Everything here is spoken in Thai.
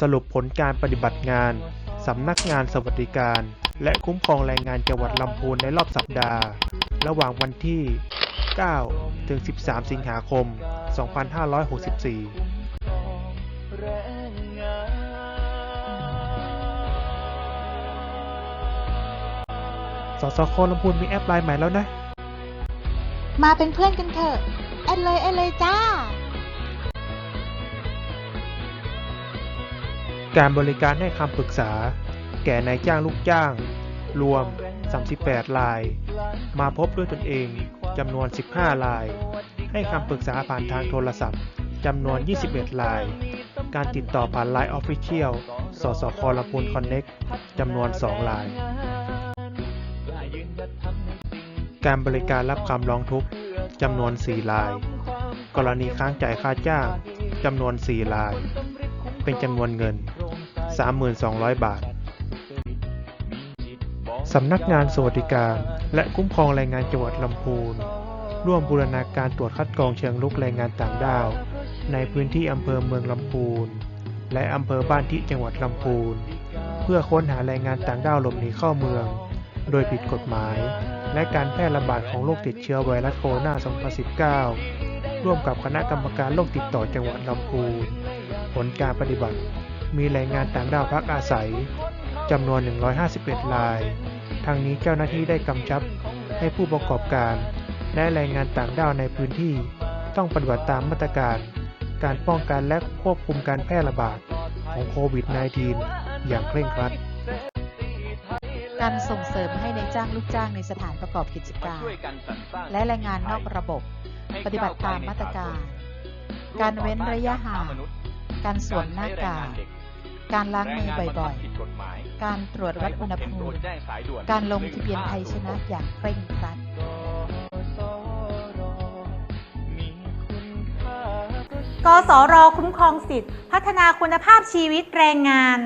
สรุปผลการปฏิบัติงาน สำนักงานสวัสดิการ และคุ้มครองแรงงานจังหวัดลำพูนในรอบสัปดาห์ ระหว่างวันที่ 9 ถึง 13 สิงหาคม 2564สสคลำพูนมีแอปไลน์ใหม่แล้วนะ มาเป็นเพื่อนกันเถอะ แอดเลยแอดเลยจ้า การบริการให้คำปรึกษา แก่นายจ้างลูกจ้าง รวม 38 ราย มาพบด้วยตนเองจำนวน 15 ราย ให้คำปรึกษาผ่านทางโทรศัพท์จำนวน 21 ราย การติดต่อผ่าน Line Official สสคลำพูนคอนเน็กจำนวน 2 ราย การบริการรับคำร้องทุกข์จำนวน 4 ราย กรณีค้างจ่ายค่าจ้างจำนวน 4 ราย เป็นจำนวนเงิน 3,200 บาท สำนักงานสวัสดิการ และคุ้มครองแรงงานจังหวัดลำพูน ร่วมบูรณาการตรวจคัดกรองเชิงลุกแรงงานต่างด้าว ในพื้นที่อำเภอเมืองลำพูน และอำเภอบ้านที่จังหวัดลำพูน เพื่อค้นหาแรงงานต่างด้าวหลบหนีเข้าเมือง โดยผิดกฎหมาย และการแพร่ระบาดของโรคติดเชื้อไวรัสโคโรนา 2019 ร่วมกับคณะกรรมการโรคติดต่อจังหวัดลำพูน ผลการปฏิบัติ มีแรงงานต่างด้าวพักอาศัยจำนวน 151 ราย ทางนี้เจ้าหน้าที่ได้กำชับให้ผู้ประกอบการ และแรงงานต่างด้าวในพื้นที่ ต้องปฏิบัติตามมาตรการ การป้องกันและควบคุมการแพร่ระบาดของโควิด -19 อย่างเคร่งครัด การส่งเสริมให้ในจ้างลูกจ้างในสถานประกอบกิจการ และแรงงานนอกระบบ ปฏิบัติตามมาตรการ การเว้นระยะห่าง การสวมหน้ากาก การล้างมือบ่อยๆ การตรวจวัดอุณหภูมิ การลงทะเบียนไทยชนะอย่างเคร่งครัดกสรคุ้มครองสิทธิพัฒนาคุณภาพชีวิตแรงงาน